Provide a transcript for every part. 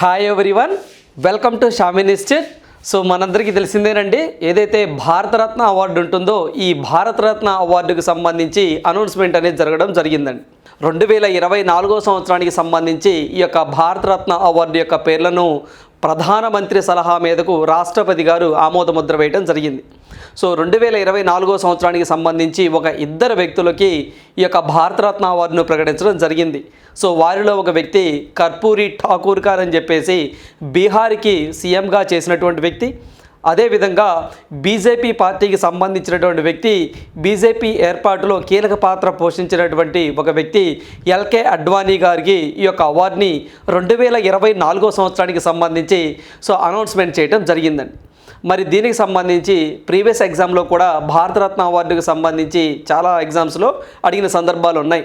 Hi everyone welcome to Shamin institute so మనందరికీ తెలిసిందేనండి ఏదైతే భారతరత్న అవార్డు ఉంటుందో ఈ భారతరత్న అవార్డుకు సంబంధించి అనౌన్స్మెంట్ అనేది జరగడం జరిగిందండి. రెండు వేల ఇరవై నాలుగో సంవత్సరానికి సంబంధించి ఈ యొక్క భారతరత్న అవార్డు యొక్క పేర్లను ప్రధానమంత్రి సలహా మీదకు రాష్ట్రపతి గారు ఆమోదముద్ర వేయడం జరిగింది. సో రెండు వేల ఇరవై నాలుగో సంవత్సరానికి సంబంధించి ఒక ఇద్దరు వ్యక్తులకి ఈ యొక్క భారతరత్న అవార్డును ప్రకటించడం జరిగింది. సో వారిలో ఒక వ్యక్తి కర్పూరి ఠాకూర్ గారు అని చెప్పేసి బీహార్కి సీఎంగా చేసినటువంటి వ్యక్తి. అదేవిధంగా బీజేపీ పార్టీకి సంబంధించినటువంటి వ్యక్తి బీజేపీ ఏర్పాటులో కీలక పాత్ర పోషించినటువంటి ఒక వ్యక్తి ఎల్కే అడ్వానీ గారికి ఈ యొక్క అవార్డుని రెండు వేల ఇరవై నాలుగో సంవత్సరానికి సంబంధించి సో అనౌన్స్మెంట్ చేయడం జరిగిందండి. మరి దీనికి సంబంధించి ప్రీవియస్ ఎగ్జామ్లో కూడా భారతరత్న అవార్డుకు సంబంధించి చాలా ఎగ్జామ్స్లో అడిగిన సందర్భాలు ఉన్నాయి.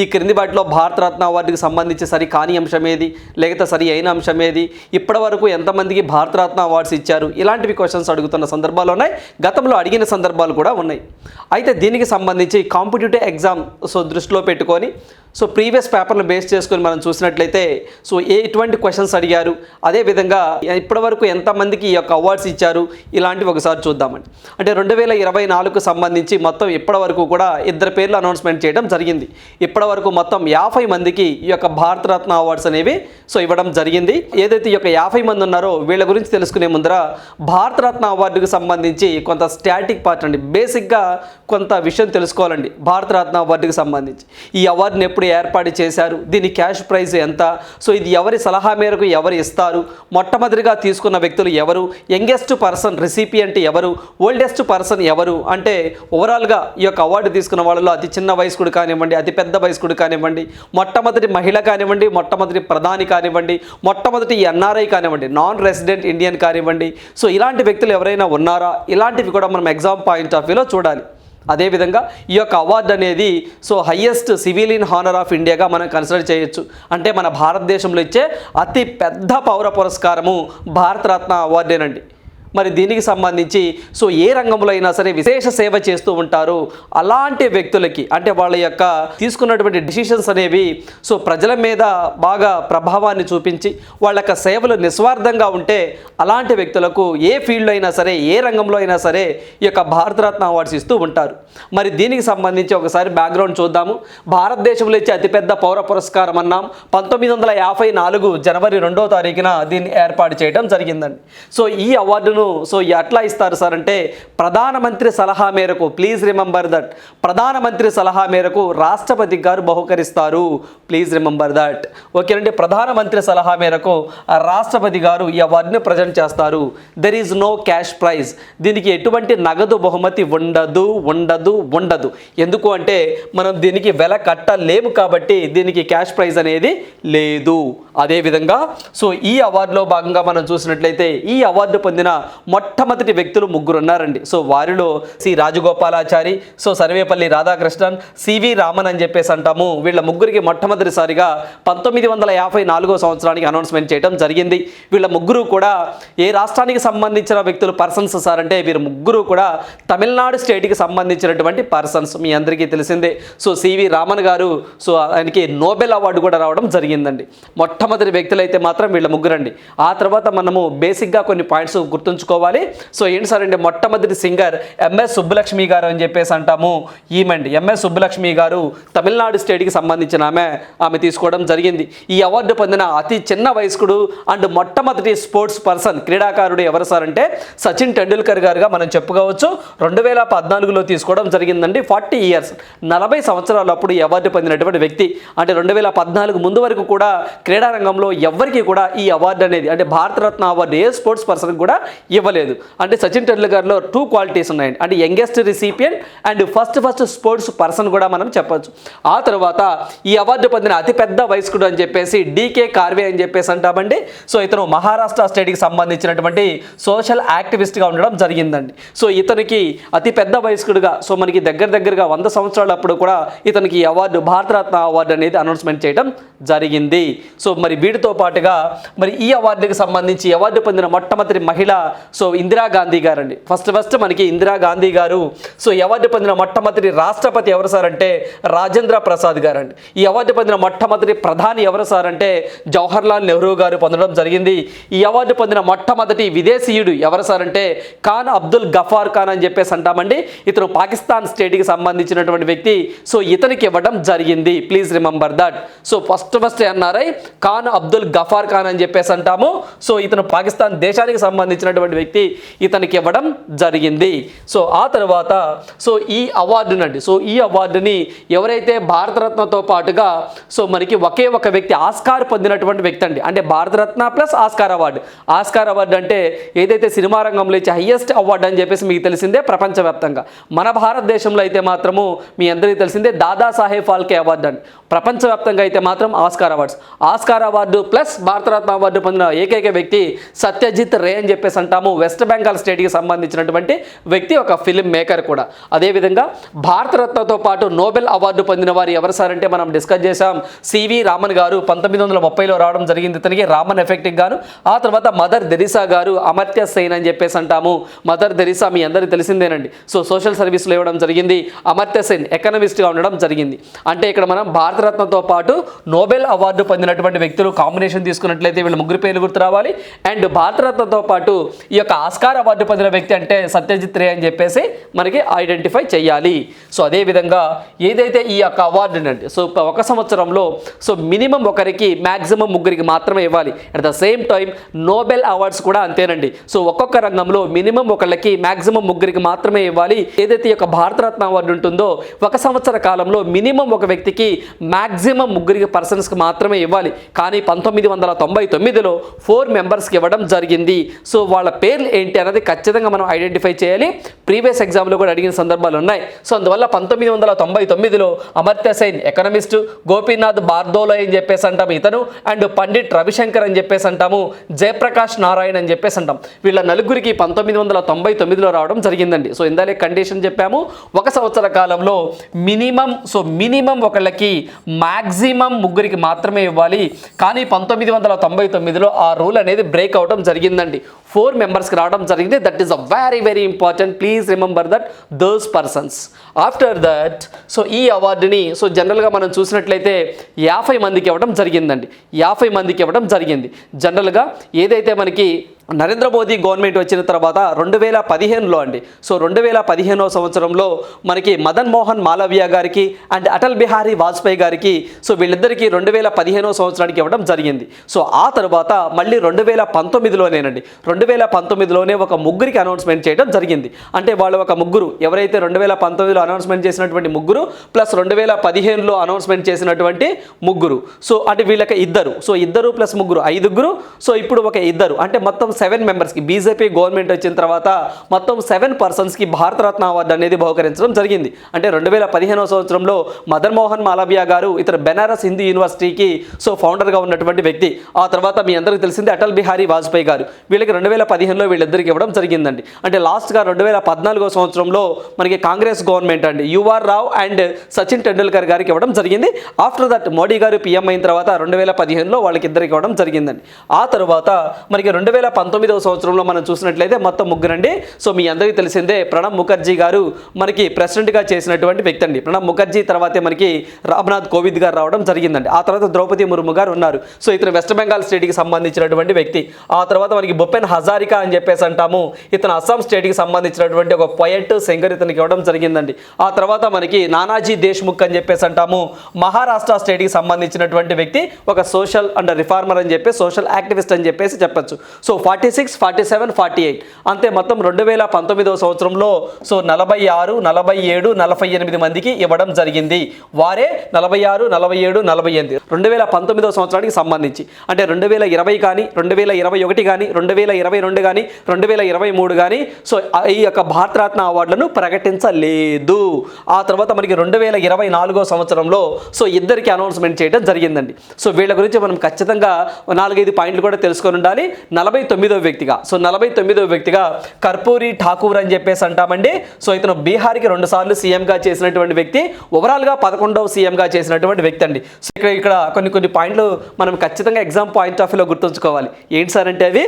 ఈ క్రింది వాటిలో భారతరత్న అవార్డుకి సంబంధించి సరి కాని అంశం ఏది లేకపోతే సరి అయిన అంశం ఏది ఇప్పటి వరకు ఎంతమందికి భారతరత్న అవార్డ్స్ ఇచ్చారు ఇలాంటివి క్వశ్చన్స్ అడుగుతున్న సందర్భాలు ఉన్నాయి. గతంలో అడిగిన సందర్భాలు కూడా ఉన్నాయి. అయితే దీనికి సంబంధించి కాంపిటేటివ్ ఎగ్జామ్ సో దృష్టిలో పెట్టుకొని సో ప్రీవియస్ పేపర్లు బేస్ చేసుకొని మనం చూసినట్లయితే సో ఏ ఎటువంటి క్వశ్చన్స్ అడిగారు అదేవిధంగా ఇప్పటివరకు ఎంతమందికి ఈ యొక్క అవార్డ్స్ ఇచ్చారు ఇలాంటివి ఒకసారి చూద్దామండి. అంటే రెండు వేల ఇరవై నాలుగుకు సంబంధించి మొత్తం ఇప్పటివరకు కూడా ఇద్దరు పేర్లు అనౌన్స్మెంట్ చేయడం జరిగింది. ఇప్పటివరకు మొత్తం యాభై మందికి ఈ యొక్క భారతరత్న అవార్డ్స్ అనేవి సో ఇవ్వడం జరిగింది. ఏదైతే ఈ యొక్క యాభై మంది ఉన్నారో వీళ్ళ గురించి తెలుసుకునే ముందర భారతరత్న అవార్డుకు సంబంధించి కొంత స్టాటిక్ పార్ట్ అండి. బేసిక్గా కొంత విషయం తెలుసుకోవాలండి భారతరత్న అవార్డుకి సంబంధించి. ఈ అవార్డుని ఎప్పుడు ఏర్పాటు చేశారు. దీని క్యాష్ ప్రైజ్ ఎంత? సో ఇది ఎవరి సలహా మేరకు ఎవరు ఇస్తారు? మొట్టమొదటిగా తీసుకున్న వ్యక్తులు ఎవరు? యంగెస్ట్ పర్సన్ రెసిపియంట్ ఎవరు? ఓల్డెస్ట్ పర్సన్ ఎవరు? అంటే ఓవరాల్గా ఈ యొక్క అవార్డు తీసుకున్న వాళ్ళలో అతి చిన్న వయస్కుడు కానివ్వండి అతి పెద్ద వయస్కుడు కానివ్వండి మొట్టమొదటి మహిళ కానివ్వండి మొట్టమొదటి ప్రధాని కానివ్వండి మొట్టమొదటి ఎన్ఆర్ఐ కానివ్వండి నాన్ రెసిడెంట్ ఇండియన్ కానివ్వండి. సో ఇలాంటి వ్యక్తులు ఎవరైనా ఉన్నారా? ఇలాంటివి కూడా మనం ఎగ్జామ్ పాయింట్ ఆఫ్ వ్యూలో చూడాలి. అదేవిధంగా ఈ యొక్క అవార్డు అనేది so highest civilian honour of ఇండియాగా మనం కన్సిడర్ చేయొచ్చు. అంటే మన భారతదేశంలో ఇచ్చే అతి పెద్ద పౌర పురస్కారము భారతరత్న అవార్డేనండి. మరి దీనికి సంబంధించి సో ఏ రంగంలో అయినా సరే విశేష సేవ చేస్తూ ఉంటారు. అలాంటి వ్యక్తులకి అంటే వాళ్ళ యొక్క తీసుకున్నటువంటి డిసిషన్స్ అనేవి సో ప్రజల మీద బాగా ప్రభావాన్ని చూపించి వాళ్ళ యొక్క సేవలు నిస్వార్థంగా ఉంటే అలాంటి వ్యక్తులకు ఏ ఫీల్డ్లో అయినా సరే ఏ రంగంలో అయినా సరే ఈ యొక్క భారతరత్న అవార్డ్స్ ఇస్తూ ఉంటారు. మరి దీనికి సంబంధించి ఒకసారి బ్యాక్గ్రౌండ్ చూద్దాము. భారతదేశంలో ఇచ్చే అతిపెద్ద పౌర పురస్కారం అన్నాం. పంతొమ్మిది వందల యాభై నాలుగు జనవరి రెండో తారీఖున దీన్ని ఏర్పాటు చేయడం జరిగిందండి. సో ఈ అవార్డును సో ఎట్లా ఇస్తారు సార్ అంటే ప్రధానమంత్రి సలహా మేరకు ప్లీజ్ రిమెంబర్ దట్ ప్రధానమంత్రి సలహా మేరకు రాష్ట్రపతి గారు బహుకరిస్తారు. ప్లీజ్ రిమెంబర్ దట్ ఓకేనండి ప్రధానమంత్రి సలహా మేరకు రాష్ట్రపతి గారు ఈ అవార్డుని ప్రజెంట్ చేస్తారు. There is no cash prize దీనికి ఎటువంటి నగదు బహుమతి ఉండదు ఉండదు ఉండదు. ఎందుకు అంటే మనం దీనికి వెల కట్టలేము కాబట్టి దీనికి క్యాష్ ప్రైజ్ అనేది లేదు. అదేవిధంగా సో ఈ అవార్డులో భాగంగా మనం చూసినట్లయితే ఈ అవార్డు పొందిన మొట్టమొదటి వ్యక్తులు ముగ్గురు ఉన్నారండి. సో వారిలో C Rajagopalachari so Sarvepalli Radhakrishnan CV Raman అని చెప్పేసి అంటాము. వీళ్ళ ముగ్గురికి మొట్టమొదటిసారిగా పంతొమ్మిది వందల యాభై నాలుగో సంవత్సరానికి అనౌన్స్మెంట్ చేయడం జరిగింది. వీళ్ళ ముగ్గురు కూడా ఏ రాష్ట్రానికి సంబంధించిన వ్యక్తులు పర్సన్స్ సార్ అంటే వీరు ముగ్గురు కూడా తమిళనాడు స్టేట్కి సంబంధించినటువంటి పర్సన్స్ మీ అందరికీ తెలిసిందే. సో సివి రామన్ గారు సో ఆయనకి నోబెల్ అవార్డు కూడా రావడం జరిగిందండి. మొట్టమొదటి వ్యక్తులు అయితే మాత్రం వీళ్ళ ముగ్గురండి. ఆ తర్వాత మనము బేసిక్గా కొన్ని పాయింట్స్ గుర్తుంచుకోవాలి సో ఏంటి సార్ అంటే మొట్టమొదటి సింగర్ ఎంఎస్ సుబ్బలక్ష్మి గారు అని చెప్పేసి అంటాము. ఈమెండి ఎంఎస్ సుబ్బలక్ష్మి గారు తమిళనాడు స్టేట్కి సంబంధించిన ఆమె ఆమె తీసుకోవడం జరిగింది. ఈ అవార్డు పొందిన అతి చిన్న వయస్కుడు అండ్ మొట్టమొదటి స్పోర్ట్స్ పర్సన్ క్రీడాకారుడు ఎవరు సార్ అంటే సచిన్ టెండూల్కర్ గారుగా మనం చెప్పుకోవచ్చు. రెండు వేల పద్నాలుగులో తీసుకోవడం జరిగిందండి. ఫార్టీ ఇయర్స్ నలభై సంవత్సరాలు అప్పుడు ఈ అవార్డు పొందినటువంటి వ్యక్తి. అంటే రెండు వేల పద్నాలుగు ముందు వరకు కూడా క్రీడారంగంలో ఎవ్వరికి కూడా ఈ అవార్డు అనేది అంటే భారతరత్న అవార్డు ఏ స్పోర్ట్స్ పర్సన్ కూడా ఇవ్వలేదు. అంటే సచిన్ టెండూల్కర్లో టూ క్వాలిటీస్ ఉన్నాయండి అంటే youngest recipient and first first sports person కూడా మనం చెప్పొచ్చు. ఆ తర్వాత ఈ అవార్డు పొందిన అతిపెద్ద వయస్కుడు అని చెప్పేసి డీకే కార్వే అని చెప్పేసి అంటామండి. సో ఇతను మహారాష్ట్ర స్టేట్కి సంబంధించినటువంటి సోషల్ యాక్టివిస్ట్గా ఉండడం జరిగిందండి. సో ఇతనికి అతిపెద్ద వయస్కుడుగా సో మనకి దగ్గర దగ్గరగా వంద సంవత్సరాల అప్పుడు కూడా ఇతనికి అవార్డు భారతరత్న అవార్డు అనేది అనౌన్స్మెంట్ చేయడం జరిగింది. సో మరి వీటితో పాటుగా మరి ఈ అవార్డుకి సంబంధించి అవార్డు పొందిన మొట్టమొదటి మహిళ సో ఇందిరాగాంధీ గారు అండి ఫస్ట్ ఫస్ట్ మనకి ఇందిరాగాంధీ గారు సో అవార్డు పొందిన మొట్టమొదటి రాష్ట్రపతి ఎవరు సార్ అంటే రాజేంద్ర ప్రసాద్ గారు అండి ఈ అవార్డు పొందిన మొట్టమొదటి ప్రధాని ఎవరు సార్ అంటే జవహర్లాల్ నెహ్రూ గారు పొందడం జరిగింది. ఈ అవార్డు పొందిన మొట్టమొదటి విదేశీయుడు ఎవరు సార్ అంటే ఖాన్ అబ్దుల్ గఫార్ ఖాన్ అని చెప్పేసి అంటామండి. ఇతను పాకిస్తాన్ స్టేట్కి సంబంధించినటువంటి వ్యక్తి. సో ఇతనికి ఇవ్వడం జరిగింది. Please remember that. So first first NRI Khan Abdul Ghaffar Khan అని చెప్పేసి అంటాము. సో ఇతను పాకిస్తాన్ దేశానికి సంబంధించినటువంటి వ్యక్తి ఇతనికి ఇవ్వడం జరిగింది. సో ఆ తర్వాత సో ఈ అవార్డునండి సో ఈ అవార్డుని ఎవరైతే భారతరత్నతో పాటుగా సో మనకి ఒకే ఒక వ్యక్తి ఆస్కార్ పొందినటువంటి వ్యక్తి అండి. అంటే Bharat Ratna plus Oscar award. Oscar award అంటే ఏదైతే సినిమా రంగంలో ఇచ్చే హయ్యెస్ట్ అవార్డు అని చెప్పేసి మీకు తెలిసిందే ప్రపంచవ్యాప్తంగా. మన భారతదేశంలో అయితే మాత్రము మీ అందరికీ తెలిసిందే దాదాసాహెబ్ ఫాల్కే అవార్డు అండి. ప్రపంచవ్యాప్తంగా అయితే మాత్రం Oscar awards. Oscar award plus Bharat Ratna award పొందిన ఏకైక వ్యక్తి సత్యజిత్ రే అని చెప్పేసి తాము వెస్ట్ బెంగాల్ స్టేట్కి సంబంధించినటువంటి వ్యక్తి ఒక ఫిలిం మేకర్ కూడా. అదేవిధంగా భారతరత్నతో పాటు నోబెల్ అవార్డు పొందిన వారు ఎవరు సార్ అంటే మనం డిస్కస్ చేశాం. సివి రామన్ గారు పంతొమ్మిది వందల ముప్పైలో రావడం జరిగింది. ఇతనికి రామన్ ఎఫెక్ట్కి గాను. ఆ తర్వాత మదర్ దెరిసా గారు అమర్త్య సేన్ అని చెప్పేసి అంటాము. మదర్ దెరిసా మీ అందరికీ తెలిసిందేనండి. సో సోషల్ సర్వీస్లో ఇవ్వడం జరిగింది. అమర్త్య సేన్ ఎకనమిస్ట్గా ఉండడం జరిగింది. అంటే ఇక్కడ మనం భారతరత్నతో పాటు నోబెల్ అవార్డు పొందినటువంటి వ్యక్తులు కాంబినేషన్ తీసుకున్నట్లయితే వీళ్ళ ముగ్గురు పేర్లు గుర్తు రావాలి. అండ్ భారతరత్నతో పాటు ఈ యొక్క ఆస్కార్ అవార్డు పొందిన వ్యక్తి అంటే సత్యజిత్ రే అని చెప్పేసి మనకి ఐడెంటిఫై చేయాలి. సో అదేవిధంగా ఏదైతే ఈ యొక్క అవార్డు అండి సో ఒక సంవత్సరంలో సో మినిమం ఒకరికి మ్యాక్సిమం ముగ్గురికి మాత్రమే ఇవ్వాలి. At the same time Nobel awards కూడా అంతేనండి. సో ఒక్కొక్క రంగంలో మినిమం ఒకళ్ళకి మ్యాక్సిమం ముగ్గురికి మాత్రమే ఇవ్వాలి. ఏదైతే ఈ యొక్క భారతరత్న అవార్డు ఉంటుందో ఒక సంవత్సర కాలంలో మినిమం ఒక వ్యక్తికి మ్యాక్సిమం ముగ్గురికి పర్సన్స్కి మాత్రమే ఇవ్వాలి. కానీ పంతొమ్మిది వందల తొంభై తొమ్మిదిలో ఫోర్ మెంబర్స్కి ఇవ్వడం జరిగింది. సో వాళ్ళ పేర్లు ఏంటి అనేది ఖచ్చితంగా మనం ఐడెంటిఫై చేయాలి. ప్రీవియస్ ఎగ్జామ్లో కూడా అడిగిన సందర్భాలు ఉన్నాయి. సో అందువల్ల పంతొమ్మిది వందల తొంభై తొమ్మిదిలో అమర్త్య సేన్ ఎకనమిస్టు గోపీనాథ్ బార్దోలో అని చెప్పేసి అంటాము ఇతను అండ్ పండిట్ రవిశంకర్ అని చెప్పేసి అంటాము జయప్రకాష్ నారాయణ్ అని చెప్పేసి అంటాం. వీళ్ళ నలుగురికి పంతొమ్మిది వందల తొంభై తొమ్మిదిలో రావడం జరిగిందండి. సో ఇందాలే కండిషన్ చెప్పాము ఒక సంవత్సర కాలంలో మినిమం సో మినిమం ఒకళ్ళకి మ్యాక్సిమం ముగ్గురికి మాత్రమే ఇవ్వాలి. కానీ పంతొమ్మిది వందల తొంభై తొమ్మిదిలో ఆ రూల్ అనేది బ్రేక్ అవడం జరిగిందండి. ఫోర్ మెంబర్స్కి రావడం జరిగింది. That is a very very important please remember that those persons after that so ఈ అవార్డుని సో జనరల్గా మనం చూసినట్లయితే యాభై మందికి ఇవ్వడం జరిగిందండి. యాభై మందికి ఇవ్వడం జరిగింది. జనరల్గా ఏదైతే మనకి నరేంద్ర మోదీ గవర్నమెంట్ వచ్చిన తర్వాత రెండు వేల పదిహేనులో అండి. సో రెండు వేల పదిహేనో సంవత్సరంలో మనకి మదన్ మోహన్ మాలవ్య గారికి అండ్ అటల్ బిహారీ వాజ్పేయి గారికి సో వీళ్ళిద్దరికీ రెండు వేల పదిహేనో సంవత్సరానికి ఇవ్వడం జరిగింది. సో ఆ తర్వాత మళ్ళీ రెండు వేల పంతొమ్మిదిలోనేనండి. రెండు వేల పంతొమ్మిదిలోనే ఒక ముగ్గురికి అనౌన్స్మెంట్ చేయడం జరిగింది. అంటే వాళ్ళు ఒక ముగ్గురు ఎవరైతే రెండు వేల పంతొమ్మిదిలో అనౌన్స్మెంట్ చేసినటువంటి ముగ్గురు ప్లస్ రెండు వేల పదిహేనులో అనౌన్స్మెంట్ చేసినటువంటి ముగ్గురు. సో అంటే వీళ్ళకి ఇద్దరు. సో ఇద్దరు ప్లస్ ముగ్గురు ఐదుగురు. సో ఇప్పుడు ఒక ఇద్దరు. అంటే మొత్తం సెవెన్ మెంబర్స్కి బీజేపీ గవర్నమెంట్ వచ్చిన తర్వాత మొత్తం సెవెన్ పర్సన్స్కి భారతరత్న అవార్డు అనేది బహుకరించడం జరిగింది. అంటే రెండు వేల పదిహేనవ సంవత్సరంలో మదన్ మోహన్ గారు ఇతర బెనారస్ హిందూ యూనివర్సిటీకి సో ఫౌండర్గా ఉన్నటువంటి వ్యక్తి. ఆ తర్వాత మీ అందరికీ తెలిసింది అటల్ బిహారీ వాజ్పేయి గారు. వీళ్ళకి రెండు వేల పదిహేనులో వీళ్ళిద్దరికి ఇవ్వడం జరిగిందండి. అంటే లాస్ట్గా రెండు వేల పద్నాలుగో సంవత్సరంలో మనకి కాంగ్రెస్ గవర్నమెంట్ అండి యుఆర్ రావ్ అండ్ సచిన్ టెండూల్కర్ గారికి ఇవ్వడం జరిగింది. ఆఫ్టర్ దట్ మోడీ గారు పీఎం అయిన తర్వాత రెండు వేల పదిహేనులో వాళ్ళకి ఇద్దరికి ఇవ్వడం జరిగిందండి. ఆ తర్వాత మనకి రెండు వేల పంతొమ్మిదవ సంవత్సరంలో మనం చూసినట్లయితే మొత్తం ముగ్గురండి. సో మీ అందరికీ తెలిసిందే ప్రణబ్ ముఖర్జీ గారు మనకి ప్రెసిడెంట్గా చేసినటువంటి వ్యక్తి అండి. ప్రణబ్ ముఖర్జీ తర్వాతే మనకి రామ్నాథ్ కోవింద్ గారు రావడం జరిగిందండి. ఆ తర్వాత ద్రౌపది ముర్ము గారు ఉన్నారు. సో ఇతను వెస్ట్ బెంగాల్ స్టేట్కి సంబంధించినటువంటి వ్యక్తి. ఆ తర్వాత మనకి బొప్పెన్ హజారికా అని చెప్పేసి అంటాము. ఇతను అస్సాం స్టేట్కి సంబంధించినటువంటి ఒక పొయట్ సింగర్ ఇతనికి ఇవ్వడం జరిగిందండి. ఆ తర్వాత మనకి నానాజీ దేశ్ముఖ్ అని చెప్పేసి అంటాము. మహారాష్ట్ర స్టేట్కి సంబంధించినటువంటి వ్యక్తి ఒక సోషల్ అండ్ రిఫార్మర్ అని చెప్పి సోషల్ యాక్టివిస్ట్ అని చెప్పేసి చెప్పొచ్చు. So forty forty six forty seven forty eight. అంతే మొత్తం రెండు వేల పంతొమ్మిదవ సంవత్సరంలో సో నలభై ఆరు నలభై ఏడు నలభై ఎనిమిది మందికి ఇవ్వడం జరిగింది. వారే నలభై ఆరు నలభై ఏడు నలభై ఎనిమిది. రెండు వేల పంతొమ్మిదవ సంవత్సరానికి సంబంధించి. అంటే రెండు వేల ఇరవై కానీ రెండు వేల ఇరవై ఒకటి కానీ రెండు వేల ఇరవై రెండు కానీ రెండు వేల ఇరవై మూడు కానీ సో ఈ యొక్క భారతరత్న అవార్డులను ప్రకటించలేదు. ఆ తర్వాత మనకి రెండు వేల ఇరవై నాలుగో సంవత్సరంలో సో ఇద్దరికి అనౌన్స్మెంట్ చేయడం జరిగిందండి. సో వీళ్ళ గురించి మనం ఖచ్చితంగా నాలుగైదు పాయింట్లు కూడా తెలుసుకొని ఉండాలి. నలభై తొమ్మిది వ్యక్తిగా. సో నలభై తొమ్మిదో వ్యక్తిగా కర్పూరి ఠాకూర్ అని చెప్పేసి అంటామండి. సో ఇతను బీహార్కి రెండు సార్లు సీఎంగా చేసినటువంటి వ్యక్తి ఓవరాల్గా పదకొండవ సీఎంగా చేసినటువంటి వ్యక్తి అండి. సో ఇక్కడ ఇక్కడ కొన్ని కొన్ని పాయింట్లు మనం ఖచ్చితంగా ఎగ్జామ్ పాయింట్ ఆఫ్ వ్యూలో గుర్తుంచుకోవాలి. ఏంటి సార్ అంటే అవి?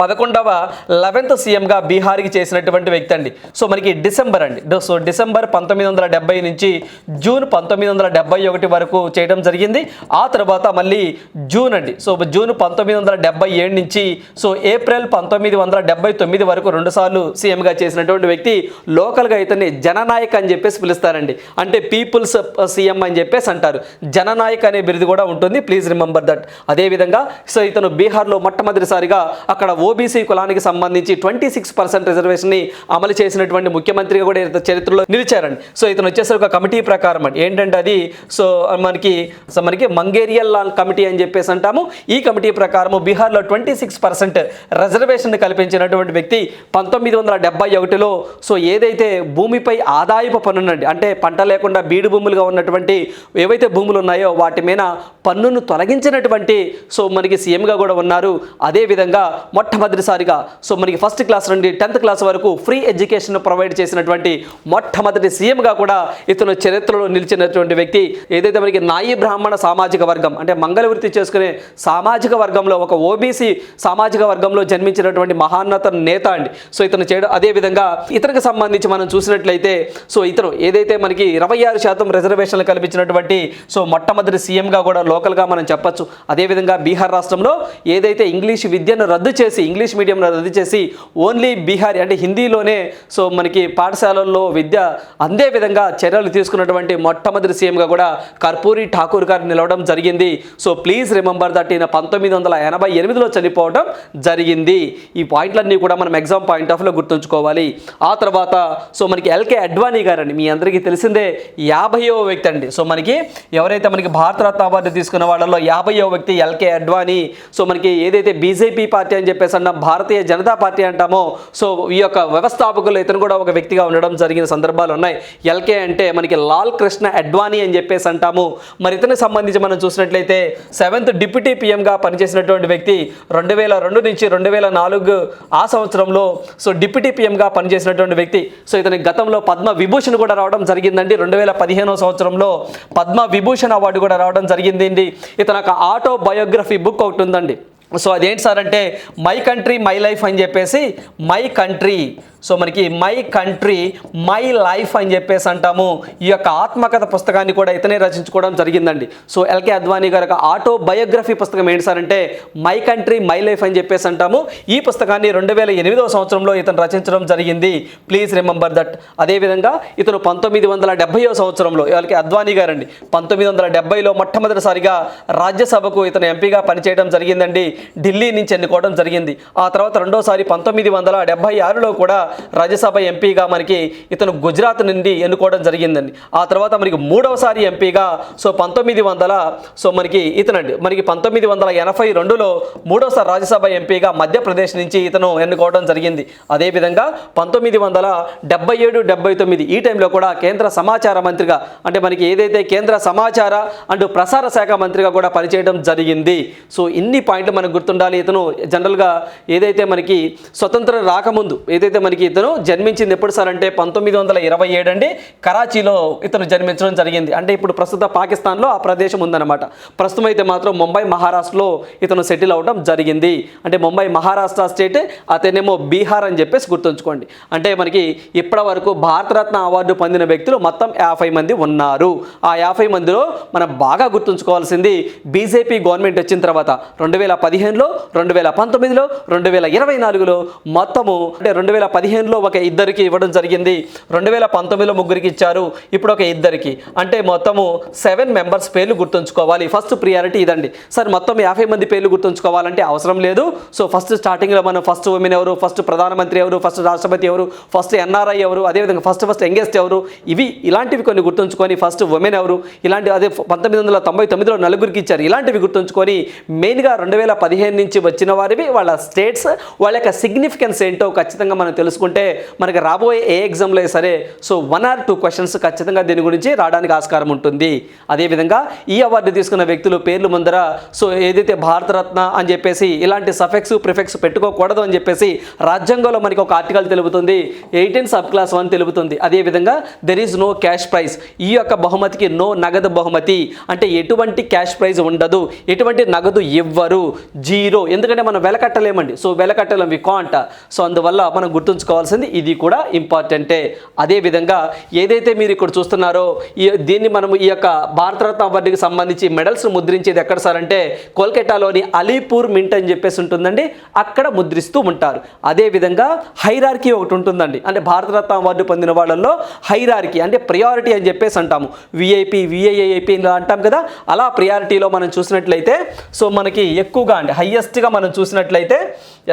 పదకొండవ లెవెన్త్ సీఎంగా బీహార్కి చేసినటువంటి వ్యక్తి అండి. సో మనకి డిసెంబర్ అండి. సో డిసెంబర్ పంతొమ్మిది వందల డెబ్బై నుంచి జూన్ పంతొమ్మిది వందల డెబ్బై ఒకటి వరకు చేయడం జరిగింది. ఆ తర్వాత మళ్ళీ జూన్ అండి. సో జూన్ పంతొమ్మిది వందల డెబ్బై ఏడు నుంచి సో ఏప్రిల్ పంతొమ్మిది వందల డెబ్బై తొమ్మిది వరకు రెండుసార్లు సీఎంగా చేసినటువంటి వ్యక్తి లోకల్గా ఇతన్ని జననాయక్ అని చెప్పేసి పిలుస్తారండి. అంటే పీపుల్స్ సీఎం అని చెప్పేసి అంటారు. జననాయక్ అనే బిరుదు కూడా ఉంటుంది. Please remember that. అదేవిధంగా సో ఇతను బీహార్లో మొట్టమొదటిసారిగా అక్కడ ఓబీసీ కులానికి సంబంధించి ట్వంటీ సిక్స్ పర్సెంట్ రిజర్వేషన్ని అమలు చేసినటువంటి ముఖ్యమంత్రిగా కూడా చరిత్రలో నిలిచారండి. సో ఇతను వచ్చేసరికి ఒక కమిటీ ప్రకారం అండి. ఏంటంటే అది సో మనకి సో మనకి మంగేరియల్ లాల్ కమిటీ అని చెప్పేసి అంటాము. ఈ కమిటీ ప్రకారం బీహార్లో ట్వంటీ సిక్స్ పర్సెంట్ రిజర్వేషన్ కల్పించినటువంటి వ్యక్తి పంతొమ్మిది వందల డెబ్బై ఒకటిలో సో ఏదైతే భూమిపై ఆదాయపు పన్నునండి అంటే పంట లేకుండా బీడు భూములుగా ఉన్నటువంటి ఏవైతే భూములు ఉన్నాయో వాటి మీద పన్నును తొలగించినటువంటి సో మనకి సీఎంగా కూడా ఉన్నారు. అదేవిధంగా మొట్టమొదటిసారిగా. సో మనకి ఫస్ట్ క్లాస్ నుండి టెన్త్ క్లాస్ వరకు ఫ్రీ ఎడ్యుకేషన్ ప్రొవైడ్ చేసినటువంటి మొట్టమొదటి సీఎంగా కూడా ఇతను చరిత్రలో నిలిచినటువంటి వ్యక్తి. ఏదైతే మనకి నాయి బ్రాహ్మణ సామాజిక వర్గం అంటే మంగళ వృత్తి చేసుకునే సామాజిక వర్గంలో ఒక ఓబీసీ సామాజిక వర్గంలో జన్మించినటువంటి మహాన్నత నేత అండి. సో ఇతను చేయడం అదేవిధంగా ఇతనికి సంబంధించి మనం చూసినట్లయితే సో ఇతను ఏదైతే మనకి ఇరవై ఆరు శాతం రిజర్వేషన్లు కల్పించినటువంటి సో మొట్టమొదటి సీఎంగా కూడా లోకల్గా మనం చెప్పొచ్చు. అదేవిధంగా బీహార్ రాష్ట్రంలో ఏదైతే ఇంగ్లీష్ విద్యను రద్దు చేసి ఇంగ్లీష్ మీడియం రద్దు చేసి ఓన్లీ బీహారీ అంటే హిందీలోనే సో మనకి పాఠశాలల్లో విద్య అందే విధంగా చర్యలు తీసుకున్నటువంటి మొట్టమొదటి సీఎంగా కూడా కర్పూరి ఠాకూర్ గారు నిలవడం జరిగింది. సో ప్లీజ్ రిమెంబర్ దట్ ఈయన పంతొమ్మిది వందల ఎనభై ఎనిమిదిలో చనిపోవడం జరిగింది. ఈ పాయింట్లన్నీ కూడా మనం ఎగ్జామ్ పాయింట్ ఆఫ్లో గుర్తుంచుకోవాలి. ఆ తర్వాత సో మనకి ఎల్కే అడ్వానీ గారండి మీ అందరికీ తెలిసిందే యాభైవ వ్యక్తి అండి. సో మనకి ఎవరైతే మనకి భారతరత్న అవార్డు తీసుకున్న వాళ్ళలో యాభైవ వ్యక్తి ఎల్కే అడ్వానీ. సో మనకి ఏదైతే బీజేపీ పార్టీ అని చెప్పేసి అన్నాం భారతీయ జనతా పార్టీ అంటామో. సో ఈ యొక్క వ్యవస్థాపకులు ఇతను కూడా ఒక వ్యక్తిగా ఉండడం జరిగిన సందర్భాలు ఉన్నాయి. ఎల్కే అంటే మనకి లాల్ కృష్ణ అడ్వానీ అని చెప్పేసి అంటాము. మరి ఇతనికి సంబంధించి మనం చూసినట్లయితే సెవెంత్ డిప్యూటీ పీఎంగా పనిచేసినటువంటి వ్యక్తి రెండు వేల రెండు నుంచి రెండు వేల నాలుగు ఆ సంవత్సరంలో సో డిప్యూటీ పీఎంగా పనిచేసినటువంటి వ్యక్తి. సో ఇతని గతంలో పద్మ విభూషణ్ కూడా రావడం జరిగిందండి. రెండు వేల పదిహేనో సంవత్సరంలో పద్మ విభూషణ్ అవార్డు కూడా రావడం జరిగిందండి. ఇతను ఒక ఆటో బయోగ్రఫీ బుక్ ఒకటి ఉందండి. సో అదేంటి సార్ అంటే మై కంట్రీ మై లైఫ్ అని చెప్పేసి మై కంట్రీ సో మనకి మై కంట్రీ మై లైఫ్ అని చెప్పేసి అంటాము. ఈ యొక్క ఆత్మకథ పుస్తకాన్ని కూడా ఇతనే రచించుకోవడం జరిగిందండి. సో ఎల్కే అద్వానీ గారి ఆటో బయోగ్రఫీ పుస్తకం ఏంటి సార్ అంటే మై కంట్రీ మై లైఫ్ అని చెప్పేసి అంటాము. ఈ పుస్తకాన్ని రెండు వేల ఎనిమిదవ సంవత్సరంలో ఇతను రచించడం జరిగింది. Please remember that. అదేవిధంగా ఇతను పంతొమ్మిది వందల డెబ్బైవ సంవత్సరంలో ఎల్కే అద్వానీ గారండి పంతొమ్మిది వందల డెబ్బైలో మొట్టమొదటిసారిగా రాజ్యసభకు ఇతను ఎంపీగా పనిచేయడం జరిగిందండి. ఢిల్లీ నుంచి ఎన్నుకోవడం జరిగింది. ఆ తర్వాత రెండోసారి పంతొమ్మిది వందల డెబ్బై ఆరులో కూడా రాజ్యసభ ఎంపీగా మనకి ఇతను గుజరాత్ నుండి ఎన్నుకోవడం జరిగిందండి. ఆ తర్వాత మనకి మూడవసారి ఎంపీగా సో పంతొమ్మిది వందల సో మనకి ఇతనండి మనకి పంతొమ్మిది వందల ఎనభై రెండులో మూడోసారి రాజ్యసభ ఎంపీగా మధ్యప్రదేశ్ నుంచి ఇతను ఎన్నుకోవడం జరిగింది. అదేవిధంగా పంతొమ్మిది వందల డెబ్బై ఏడు డెబ్బై తొమ్మిది ఈ టైంలో కూడా కేంద్ర సమాచార మంత్రిగా అంటే మనకి ఏదైతే కేంద్ర సమాచార అండ్ ప్రసార శాఖ మంత్రిగా కూడా పనిచేయడం జరిగింది. సో ఇన్ని పాయింట్లు మనకు గుర్తుండాలి. ఇతను జనరల్గా ఏదైతే మనకి స్వతంత్రం రాకముందు ఏదైతే మనకి ఇతను జన్మించింది ఎప్పుడు సార్ అంటే పంతొమ్మిది వందల ఇరవై ఏడు అండి. కరాచీలో ఇతను జన్మించడం జరిగింది. అంటే ఇప్పుడు ప్రస్తుత పాకిస్తాన్లో ఆ ప్రదేశం ఉందన్నమాట. ప్రస్తుతం అయితే మాత్రం ముంబై మహారాష్ట్రలో ఇతను సెటిల్ అవడం జరిగింది. అంటే ముంబై మహారాష్ట్ర స్టేట్ అతనేమో బీహార్ అని చెప్పేసి గుర్తుంచుకోండి. అంటే మనకి ఇప్పటి వరకు భారతరత్న అవార్డు పొందిన వ్యక్తులు మొత్తం యాభై మంది ఉన్నారు. ఆ యాభై మందిలో మనం బాగా గుర్తుంచుకోవాల్సింది బీజేపీ గవర్నమెంట్ వచ్చిన తర్వాత రెండు వేల పదిహేనులో రెండు వేల పంతొమ్మిదిలో రెండు వేల ఇరవై నాలుగులో మొత్తము అంటే రెండు వేల పదిహేనులో ఒక ఇద్దరికి ఇవ్వడం జరిగింది. రెండు వేల పంతొమ్మిదిలో ముగ్గురికి ఇచ్చారు. ఇప్పుడు ఒక ఇద్దరికి. అంటే మొత్తము సెవెన్ మెంబర్స్ పేర్లు గుర్తుంచుకోవాలి. ఫస్ట్ ప్రియారిటీ ఇదండి. సార్ మొత్తం యాభై మంది పేర్లు గుర్తుంచుకోవాలంటే అవసరం లేదు. సో ఫస్ట్ స్టార్టింగ్లో మనం ఫస్ట్ ఉమెన్ ఎవరు ఫస్ట్ ప్రధానమంత్రి ఎవరు ఫస్ట్ రాష్ట్రపతి ఎవరు ఫస్ట్ ఎన్ఆర్ఐ ఎవరు అదేవిధంగా ఫస్ట్ ఫస్ట్ యంగెస్ట్ ఎవరు ఇవి ఇలాంటివి కొన్ని గుర్తుంచుకొని ఫస్ట్ ఉమెన్ ఎవరు ఇలాంటి అదే పంతొమ్మిది వందల తొంభై తొమ్మిదిలో నలుగురికి ఇచ్చారు. ఇలాంటివి గుర్తుంచుకొని మెయిన్గా రెండు వేల పదిహేను నుంచి వచ్చిన వారివి వాళ్ళ స్టేట్స్ వాళ్ళ యొక్క సిగ్నిఫికెన్స్ ఏంటో ఖచ్చితంగా మనం తెలుసు తెలుసుకుంటే మనకి రాబోయే ఏ ఎగ్జామ్లో సరే so one or two questions ఖచ్చితంగా దీని గురించి రావడానికి ఆస్కారం ఉంటుంది. అదేవిధంగా ఈ అవార్డు తీసుకున్న వ్యక్తులు పేర్లు ముందర సో ఏదైతే భారతరత్న అని చెప్పేసి ఇలాంటి సఫెక్స్ ప్రిఫెక్స్ పెట్టుకోకూడదు అని చెప్పేసి రాజ్యాంగంలో మనకి ఒక ఆర్టికల్ తెలుపుతుంది. ఎయిటీన్ సబ్ క్లాస్ వన్ తెలుపుతుంది. అదేవిధంగా there is no cash prize ఈ యొక్క బహుమతికి నో నగదు బహుమతి. అంటే ఎటువంటి క్యాష్ ప్రైజ్ ఉండదు. ఎటువంటి నగదు ఇవ్వరు జీరో ఎందుకంటే మనం వెలకట్టలేమండి. సో వెలకట్టలేం వి కాంట సో అందువల్ల మనం గుర్తుంచుకోవాల్సింది ఇది కూడా ఇంపార్టెంటే. అదేవిధంగా ఏదైతే మీరు ఇక్కడ చూస్తున్నారో ఈ దీన్ని మనం ఈ యొక్క భారతరత్న అవార్డుకి సంబంధించి మెడల్స్ ముద్రించేది ఎక్కడ సార్ అంటే కోల్కతాలోని అలీపూర్ మింట్ అని చెప్పేసి ఉంటుందండి. అక్కడ ముద్రిస్తూ ఉంటారు. అదేవిధంగా హైరార్కీ ఒకటి ఉంటుందండి. అంటే భారతరత్న అవార్డు పొందిన వాళ్ళల్లో హైరార్కీ అంటే ప్రియారిటీ అని చెప్పేసి అంటాము. విఐపి విఐఐపి ఇలా అంటాం కదా. అలా ప్రియారిటీలో మనం చూసినట్లయితే సో మనకి ఎక్కువగా అండి హయ్యెస్ట్గా మనం చూసినట్లయితే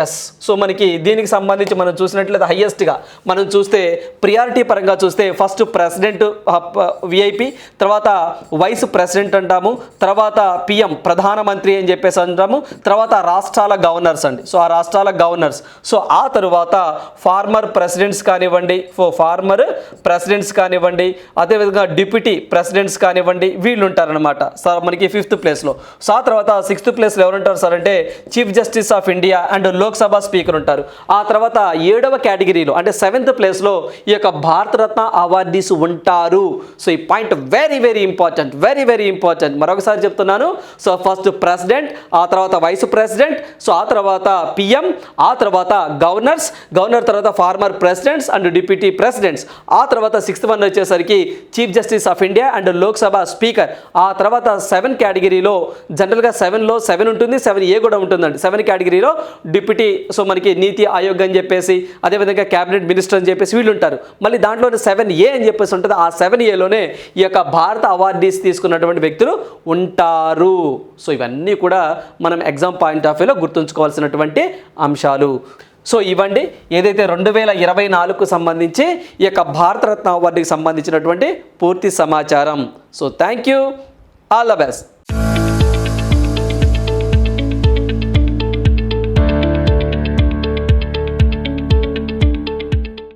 ఎస్ సో మనకి దీనికి సంబంధించి మనం చూసినట్లయితే హయ్యెస్ట్గా మనం చూస్తే ప్రియారిటీ పరంగా చూస్తే ఫస్ట్ ప్రెసిడెంట్ విఐపి తర్వాత వైస్ ప్రెసిడెంట్ అంటాము తర్వాత పిఎం ప్రధానమంత్రి అని చెప్పేసి అంటాము తర్వాత రాష్ట్రాల గవర్నర్స్ అండి. సో ఆ రాష్ట్రాల గవర్నర్స్ సో ఆ తరువాత ఫార్మర్ ప్రెసిడెంట్స్ కానివ్వండి ఫో ఫార్మర్ ప్రెసిడెంట్స్ కానివ్వండి అదేవిధంగా డిప్యూటీ ప్రెసిడెంట్స్ కానివ్వండి వీళ్ళు ఉంటారనమాట సార్ మనకి ఫిఫ్త్ ప్లేస్లో సో ఆ తర్వాత సిక్స్త్ ప్లేస్లో ఎవరు ఉంటారు సార్ అంటే chief justice of India and Lok Sabha speaker ఉంటారు. ఆ తర్వాత ఏడవ కేటగిరీలో అంటే సెవెంత్ ప్లేస్లో ఈ యొక్క భారతరత్న అవార్డీస్ ఉంటారు. సో ఈ point very very important very very important మరొకసారి చెప్తున్నాను. సో ఫస్ట్ ప్రెసిడెంట్ ఆ తర్వాత వైస్ ప్రెసిడెంట్ సో ఆ తర్వాత పిఎం ఆ తర్వాత గవర్నర్స్ గవర్నర్ తర్వాత former presidents and deputy presidents ఆ తర్వాత సిక్స్త్ వన్ వచ్చేసరికి chief justice of India and Lok Sabha speaker ఆ తర్వాత సెవెన్ కేటగిరీలో జనరల్గా సెవెన్లో సెవెన్ ఉంటుంది సెవెన్ ఏ కూడా ఉంటుందండి. సెవెన్ కేటగిరీలో డిప్యూటీ సో మనకి నీతి ఆయోగ్ అని చెప్పేసి అదేవిధంగా క్యాబినెట్ మినిస్టర్ అని చెప్పేసి వీళ్ళు ఉంటారు. మళ్ళీ దాంట్లోనే సెవెన్ ఏ అని చెప్పేసి ఉంటుంది. ఆ సెవెన్ ఏలోనే ఈ యొక్క భారత అవార్డీస్ తీసుకున్నటువంటి వ్యక్తులు ఉంటారు. సో ఇవన్నీ కూడా మనం ఎగ్జామ్ పాయింట్ ఆఫ్ వ్యూలో గుర్తుంచుకోవాల్సినటువంటి అంశాలు. సో ఇవ్వండి. ఏదైతే రెండు వేల ఇరవై నాలుగుకు సంబంధించి ఈ యొక్క భారతరత్న అవార్డుకి సంబంధించినటువంటి పూర్తి సమాచారం. So thank you all the best